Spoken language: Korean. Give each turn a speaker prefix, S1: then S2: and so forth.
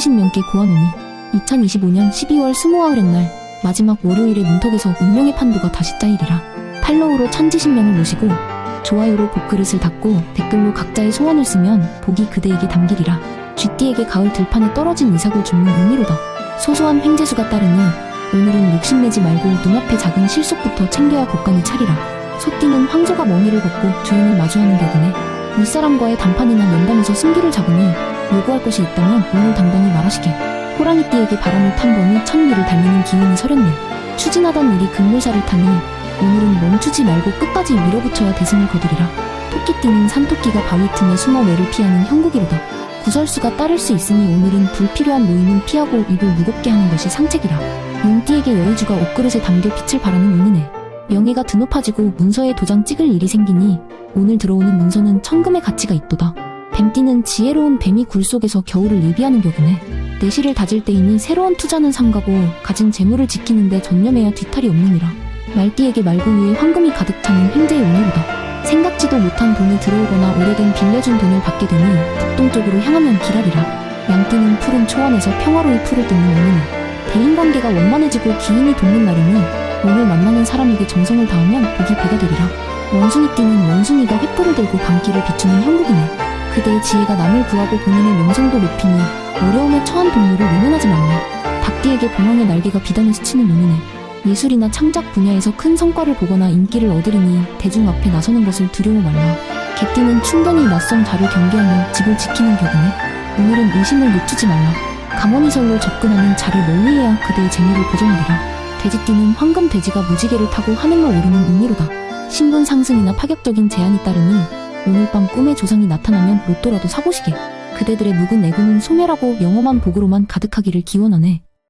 S1: 천지신명께 고하노니 2025년 12월 스무아흘의 날 마지막 월요일에 문턱에서 운명의 판도가 다시 짜이리라. 팔로우로 천지신명을 모시고 좋아요로 복그릇을 닫고 댓글로 각자의 소원을 쓰면 복이 그대에게 담기리라. 쥐띠에게 가을 들판에 떨어진 이삭을 줍는 의미로다. 소소한 횡재수가 따르니 오늘은 욕심내지 말고 눈앞의 작은 실속부터 챙겨야 곳간이 차리라. 소띠는 황소가 멍이를 걷고 주인을 마주하는 격이네. 윗사람과의 단판이나 면담에서 승기를 잡으니 요구할 것이 있다면 오늘 당당히 말하시게 호랑이띠에게 바람을 탄 거니 천리를 달리는 기운이 서렸네. 추진하던 일이 급물살을 타니 오늘은 멈추지 말고 끝까지 밀어붙여야 대승을 거두리라. 토끼띠는 산토끼가 바위 틈에 숨어 매를 피하는 형국이로다. 구설수가 따를 수 있으니 오늘은 불필요한 모임은 피하고 입을 무겁게 하는 것이 상책이라. 용띠에게 여의주가 옷그릇에 담겨 빛을 발하는 운이네. 명예가 드높아지고 문서에 도장 찍을 일이 생기니 오늘 들어오는 문서는 천금의 가치가 있도다. 뱀띠는 지혜로운 뱀이 굴 속에서 겨울을 예비하는 격이네. 내실을 다질 때이니 새로운 투자는 삼가고 가진 재물을 지키는데 전념해야 뒤탈이 없느니라. 말띠에게 말구 위에 황금이 가득 차는 횡재의 운이로다. 생각지도 못한 돈이 들어오거나 오래된 빌려준 돈을 받게 되니 북동쪽으로 향하면 기라리라. 양띠는 푸른 초원에서 평화로이 풀을 뜯는 운이네. 대인관계가 원만해지고 기인이 돕는 날이니 오늘 만나는 사람에게 정성을 다하면 복이 배가 되리라. 원숭이띠는 원숭이가 횃불을 들고 밤길을 비추는 형국이네. 그대의 지혜가 남을 구하고 본인의 명성도 높이니 어려움에 처한 동료를 외면하지 말라. 닭띠에게 봉황의 날개가 비단에 스치는 운이네. 예술이나 창작 분야에서 큰 성과를 보거나 인기를 얻으리니 대중 앞에 나서는 것을 두려워 말라. 개띠는 충분히 낯선 자를 경계하며 집을 지키는 격이네. 오늘은 의심을 늦추지 말라. 감언이설로 접근하는 자를 멀리해야 그대의 재미를 보존하리라. 돼지띠는 황금 돼지가 무지개를 타고 하늘로 오르는 운이로다. 신분 상승이나 파격적인 제안이 따르니 오늘 밤 꿈에 조상이 나타나면 로또라도 사보시게. 그대들의 묵은 애군은 소멸하고 영험한 복으로만 가득하기를 기원하네.